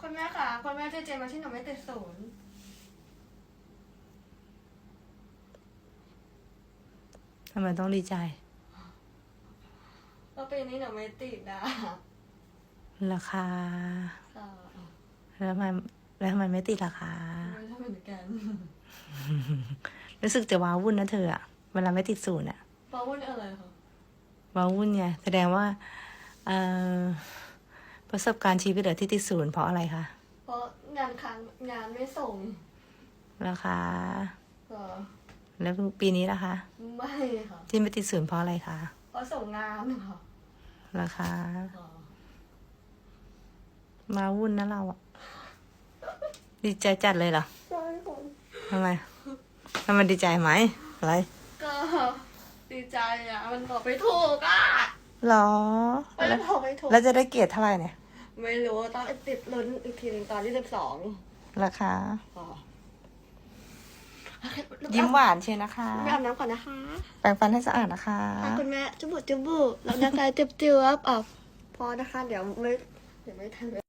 คุณแม่ค่ะคุณแม่ดีใจไหมาที่หนูไม่ติดศูนย์ทำไมต้องดีใจแล้วปีนี้หนูไม่ติดนะราคาค่ะแล้วทำไมแล้วทำไมไม่ติดราคาไม่ทำเหมือนกันรู้สึกจะว้าวุ่นนะเธออะเวลาไม่ติดศูนย์อะเพราะว่าอะไรคะว้าวุ่นไงแสดงว่า เอ่อ ประสบการณ์ชีวิตเหรอที่ติดศูนย์เพราะอะไรคะเพราะงานค้างงานไม่ส่งราคาค่ะแล้วปีนี้ล่ะคะ ไม่ค่ะที่ไม่ติดศูนย์เพราะอะไรคะเพราะส่งงานค่ะราคาค่ะว้าวุ่นนะเราอะดีใจจัดเลยเหรอใช่ค่ะทำไมทำไมดีใจไหมอะไรก็ดีใจอะ มันบอกไปถูกอะหรอไม่แล้วบอกไปถูก แล้วจะได้เกียรติเท่าไหร่เนี่ย ไม่รู้ต้องติดลุ้นอีกทีหนึงตอนที่สิบสองราคาค่ะยิ้มหวานเชียวนะคะ ไปอาบน้ำก่อนนะคะแปรงฟันให้สะอาดนะคะค่ะคุณแม่จุบุจุบุแล้วนะคะจุบจุบอะพอนะคะ เดี๋ยวไม่เดี๋ยวไม่ทัน